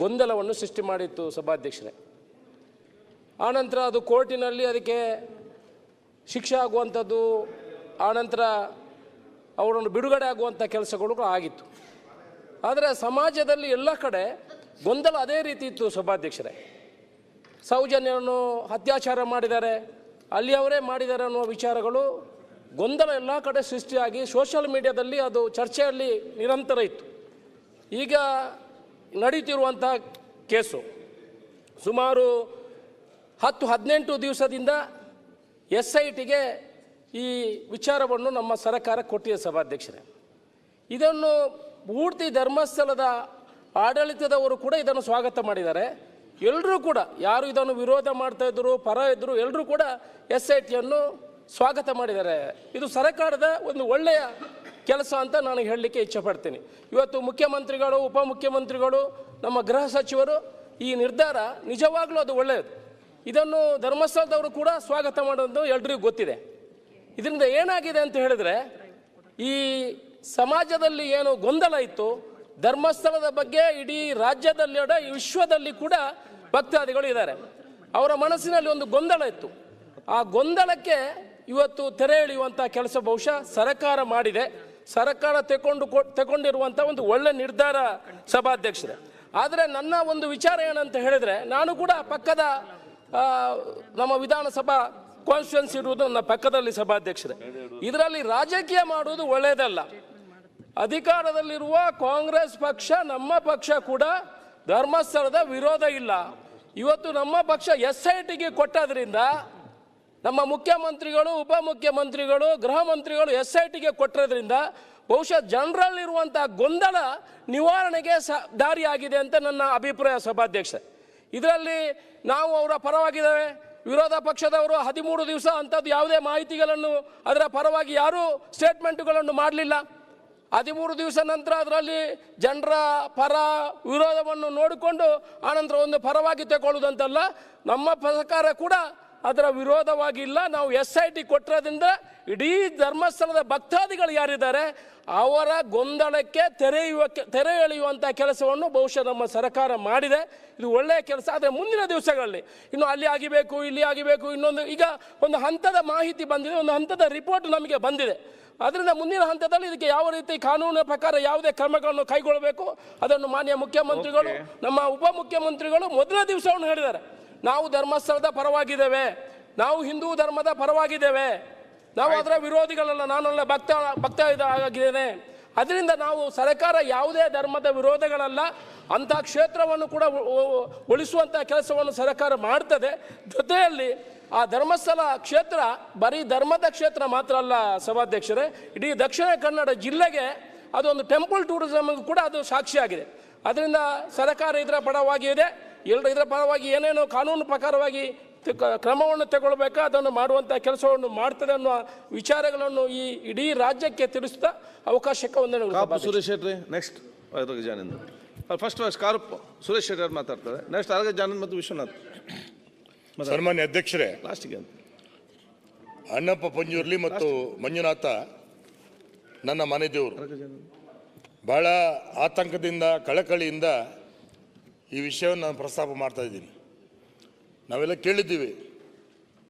ಗೊಂದಲವನ್ನು ಸೃಷ್ಟಿ ಮಾಡಿತ್ತು ಸಭಾಧ್ಯಕ್ಷರೇ. ಆನಂತರ ಅದು ಕೋರ್ಟಿನಲ್ಲಿ ಅದಕ್ಕೆ ಶಿಕ್ಷೆ ಆಗುವಂಥದ್ದು ಆನಂತರ ಅವರನ್ನು ಬಿಡುಗಡೆ ಆಗುವಂಥ ಕೆಲಸಗಳು ಆಗಿತ್ತು. ಆದರೆ ಸಮಾಜದಲ್ಲಿ ಎಲ್ಲ ಕಡೆ ಗೊಂದಲ ಅದೇ ರೀತಿ ಇತ್ತು ಸಭಾಧ್ಯಕ್ಷರೇ. ಸೌಜನ್ಯವನ್ನು ಅತ್ಯಾಚಾರ ಮಾಡಿದ್ದಾರೆ, ಅಲ್ಲಿಯವರೇ ಮಾಡಿದ್ದಾರೆ ಅನ್ನುವ ವಿಚಾರಗಳು ಗೊಂದಲ ಎಲ್ಲ ಕಡೆ ಸೃಷ್ಟಿಯಾಗಿ ಸೋಷಿಯಲ್ ಮೀಡಿಯಾದಲ್ಲಿ ಅದು ಚರ್ಚೆಯಲ್ಲಿ ನಿರಂತರ ಇತ್ತು. ಈಗ ನಡೀತಿರುವಂಥ ಕೇಸು. ಸುಮಾರು ಹತ್ತು ಹದಿನೆಂಟು ದಿವಸದಿಂದ ಎಸ್ ಐ ಟಿಗೆ ಈ ವಿಚಾರವನ್ನು ನಮ್ಮ ಸರ್ಕಾರ ಕೊಟ್ಟಿದೆ ಸಭಾಧ್ಯಕ್ಷರೇ. ಇದನ್ನು ಪೂರ್ತಿ ಧರ್ಮಸ್ಥಳದ ಆಡಳಿತದವರು ಕೂಡ ಇದನ್ನು ಸ್ವಾಗತ ಮಾಡಿದ್ದಾರೆ. ಎಲ್ಲರೂ ಕೂಡ ಯಾರು ಇದನ್ನು ವಿರೋಧ ಮಾಡ್ತಾ ಇದ್ರು ಪರ ಇದ್ದರು ಎಲ್ಲರೂ ಕೂಡ ಎಸ್ ಐ ಟಿಯನ್ನು ಸ್ವಾಗತ ಮಾಡಿದ್ದಾರೆ. ಇದು ಸರ್ಕಾರದ ಒಂದು ಒಳ್ಳೆಯ ಕೆಲಸ ಅಂತ ನಾನು ಹೇಳಲಿಕ್ಕೆ ಇಚ್ಛೆಪಡ್ತೀನಿ. ಇವತ್ತು ಮುಖ್ಯಮಂತ್ರಿಗಳು, ಉಪಮುಖ್ಯಮಂತ್ರಿಗಳು, ನಮ್ಮ ಗೃಹ ಸಚಿವರು ಈ ನಿರ್ಧಾರ ನಿಜವಾಗ್ಲೂ ಅದು ಒಳ್ಳೆಯದು. ಇದನ್ನು ಧರ್ಮಸ್ಥಳದವರು ಕೂಡ ಸ್ವಾಗತ ಮಾಡೋದು ಎಲ್ರಿಗೂ ಗೊತ್ತಿದೆ. ಇದರಿಂದ ಏನಾಗಿದೆ ಅಂತ ಹೇಳಿದ್ರೆ, ಈ ಸಮಾಜದಲ್ಲಿ ಏನು ಗೊಂದಲ ಇತ್ತು, ಧರ್ಮಸ್ಥಳದ ಬಗ್ಗೆ ಇಡೀ ರಾಜ್ಯದಲ್ಲಿ ವಿಶ್ವದಲ್ಲಿ ಕೂಡ ಭಕ್ತಾದಿಗಳು ಇದ್ದಾರೆ. ಅವರ ಮನಸ್ಸಿನಲ್ಲಿ ಒಂದು ಗೊಂದಲ ಇತ್ತು. ಆ ಗೊಂದಲಕ್ಕೆ ಇವತ್ತು ತೆರೆ ಎಳೆಯುವಂಥ ಕೆಲಸ ಬಹುಶಃ ಸರ್ಕಾರ ಮಾಡಿದೆ. ಸರ್ಕಾರ ತಗೊಂಡು ತಗೊಂಡಿರುವಂಥ ಒಂದು ಒಳ್ಳೆ ನಿರ್ಧಾರ ಸಭಾಧ್ಯಕ್ಷರೇ. ಆದರೆ ನನ್ನ ಒಂದು ವಿಚಾರ ಏನಂತ ಹೇಳಿದ್ರೆ, ನಾನು ಕೂಡ ಪಕ್ಕದ ನಮ್ಮ ವಿಧಾನಸಭಾ ಕಾನ್ಸ್ಟಿಟ್ಯೂನ್ಸಿ ಇರುವುದು ನನ್ನ ಪಕ್ಕದಲ್ಲಿ ಸಭಾಧ್ಯಕ್ಷರೇ. ಇದರಲ್ಲಿ ರಾಜಕೀಯ ಮಾಡುವುದು ಒಳ್ಳೆಯದಲ್ಲ. ಅಧಿಕಾರದಲ್ಲಿರುವ ಕಾಂಗ್ರೆಸ್ ಪಕ್ಷ, ನಮ್ಮ ಪಕ್ಷ ಕೂಡ ಧರ್ಮಸ್ಥಳದ ವಿರೋಧ ಇಲ್ಲ. ಇವತ್ತು ನಮ್ಮ ಪಕ್ಷ ಎಸ್ ಐ ಟಿಗೆ ಕೊಟ್ಟದ್ರಿಂದ ನಮ್ಮ ಮುಖ್ಯಮಂತ್ರಿಗಳು ಉಪಮುಖ್ಯಮಂತ್ರಿಗಳು ಗೃಹ ಮಂತ್ರಿಗಳು ಎಸ್ ಐ ಟಿಗೆ ಕೊಟ್ಟಿರೋದ್ರಿಂದ ಬಹುಶಃ ಜನರಲ್ಲಿರುವಂಥ ಗೊಂದಲ ನಿವಾರಣೆಗೆ ಸ ದಾರಿಯಾಗಿದೆ ಅಂತ ನನ್ನ ಅಭಿಪ್ರಾಯ ಸಭಾಧ್ಯಕ್ಷ. ಇದರಲ್ಲಿ ನಾವು ಅವರ ಪರವಾಗಿದ್ದೇವೆ. ವಿರೋಧ ಪಕ್ಷದವರು ಹದಿಮೂರು ದಿವಸ ಅಂಥದ್ದು ಯಾವುದೇ ಮಾಹಿತಿಗಳನ್ನು ಅದರ ಪರವಾಗಿ ಯಾರೂ ಸ್ಟೇಟ್ಮೆಂಟ್ಗಳನ್ನು ಮಾಡಲಿಲ್ಲ. ಹದಿಮೂರು ದಿವಸ ನಂತರ ಅದರಲ್ಲಿ ಜನರ ಪರ ವಿರೋಧವನ್ನು ನೋಡಿಕೊಂಡು ಆನಂತರ ಒಂದು ಪರವಾಗಿ ತಗೊಳ್ಳುವುದಂತಲ್ಲ ನಮ್ಮ ಸರ್ಕಾರ ಕೂಡ ಅದರ ವಿರೋಧವಾಗಿಲ್ಲ. ನಾವು ಎಸ್ ಐ ಟಿ ಕೊಟ್ಟಿರೋದ್ರಿಂದ ಇಡೀ ಧರ್ಮಸ್ಥಳದ ಭಕ್ತಾದಿಗಳು ಯಾರಿದ್ದಾರೆ ಅವರ ಗೊಂದಲಕ್ಕೆ ತೆರೆಯುವ ತೆರೆ ಎಳೆಯುವಂಥ ಕೆಲಸವನ್ನು ಬಹುಶಃ ನಮ್ಮ ಸರ್ಕಾರ ಮಾಡಿದೆ. ಇದು ಒಳ್ಳೆಯ ಕೆಲಸ ಆದರೆ ಮುಂದಿನ ದಿವಸಗಳಲ್ಲಿ. ಇನ್ನು ಅಲ್ಲಿ ಆಗಿಬೇಕು ಇಲ್ಲಿ ಆಗಿಬೇಕು ಇನ್ನೊಂದು ಈಗ ಒಂದು ಹಂತದ ಮಾಹಿತಿ ಬಂದಿದೆ ಒಂದು ಹಂತದ ರಿಪೋರ್ಟ್ ನಮಗೆ ಬಂದಿದೆ. ಅದರಿಂದ ಮುಂದಿನ ಹಂತದಲ್ಲಿ ಇದಕ್ಕೆ ಯಾವ ರೀತಿ ಕಾನೂನಿನ ಪ್ರಕಾರ ಯಾವುದೇ ಕ್ರಮಗಳನ್ನು ಕೈಗೊಳ್ಳಬೇಕು ಅದನ್ನು ಮಾನ್ಯ ಮುಖ್ಯಮಂತ್ರಿಗಳು ನಮ್ಮ ಉಪಮುಖ್ಯಮಂತ್ರಿಗಳು ಮೊದಲ ದಿವಸವನ್ನು ಹೇಳಿದ್ದಾರೆ. ನಾವು ಧರ್ಮಸ್ಥಳದ ಪರವಾಗಿದ್ದೇವೆ. ನಾವು ಹಿಂದೂ ಧರ್ಮದ ಪರವಾಗಿದ್ದೇವೆ. ನಾವು ಅದರ ವಿರೋಧಿಗಳಲ್ಲ ನಾನಲ್ಲ ಭಕ್ತ ಭಕ್ತ ಇದ- ಆಗಿದ್ದೇನೆ. ಅದರಿಂದ ನಾವು ಸರ್ಕಾರ ಯಾವುದೇ ಧರ್ಮದ ವಿರೋಧಗಳಲ್ಲ ಅಂಥ ಕ್ಷೇತ್ರವನ್ನು ಕೂಡ ಉಳಿಸುವಂಥ ಕೆಲಸವನ್ನು ಸರ್ಕಾರ ಮಾಡ್ತದೆ. ಜೊತೆಯಲ್ಲಿ ಆ ಧರ್ಮಸ್ಥಳ ಕ್ಷೇತ್ರ ಬರೀ ಧರ್ಮದ ಕ್ಷೇತ್ರ ಮಾತ್ರ ಅಲ್ಲ ಸಭಾಧ್ಯಕ್ಷರೇ. ಇಡೀ ದಕ್ಷಿಣ ಕನ್ನಡ ಜಿಲ್ಲೆಗೆ ಅದೊಂದು ಟೆಂಪಲ್ ಟೂರಿಸಮ್ ಕೂಡ ಅದು ಸಾಕ್ಷಿಯಾಗಿದೆ ಅದರಿಂದ ಸರ್ಕಾರ ಇದರ ಪರವಾಗಿ ಇದೆ ಇದರ ಪರವಾಗಿ ಏನೇನು ಕಾನೂನು ಪ್ರಕಾರವಾಗಿ ಕ್ರಮವನ್ನು ತಗೊಳ್ಬೇಕಾ? ಅದನ್ನು ಮಾಡುವಂಥ ಕೆಲಸವನ್ನು ಮಾಡ್ತದೆ ಅನ್ನುವ ವಿಚಾರಗಳನ್ನು ಈ ಇಡೀ ರಾಜ್ಯಕ್ಕೆ ತಿಳಿಸ್ತಾ ಅವಕಾಶಕ್ಕೆ ಒಂದೇ. ಸುರೇಶ್ ಶೆಟ್ಟಿ ನೆಕ್ಸ್ಟ್ ಜಾನಂದ್. ಫಸ್ಟ್ ಫಸ್ಟ್ ಕಾರು ಸುರೇಶ್ ಶೆಟ್ಟಿ ಅವ್ರು ಮಾತಾಡ್ತಾರೆ. ನೆಕ್ಸ್ಟ್ ಅರ್ಗ ಜಾನಂದ್ ಮತ್ತು ವಿಶ್ವನಾಥ್. ಸನ್ಮಾನ್ಯ ಅಧ್ಯಕ್ಷರೇ ಲಾಸ್ಟಿಗೆ ಅಣ್ಣಪ್ಪ ಪಂಜುರ್ಲಿ ಮತ್ತು ಮಂಜುನಾಥ ನನ್ನ ಮನೆ ದೇವರು. ಬಹಳ ಆತಂಕದಿಂದ ಕಳಕಳಿಯಿಂದ ಈ ವಿಷಯವನ್ನು ನಾನು ಪ್ರಸ್ತಾಪ ಮಾಡ್ತಾ ಇದ್ದೀನಿ. ನಾವೆಲ್ಲ ಕೇಳಿದ್ದೀವಿ.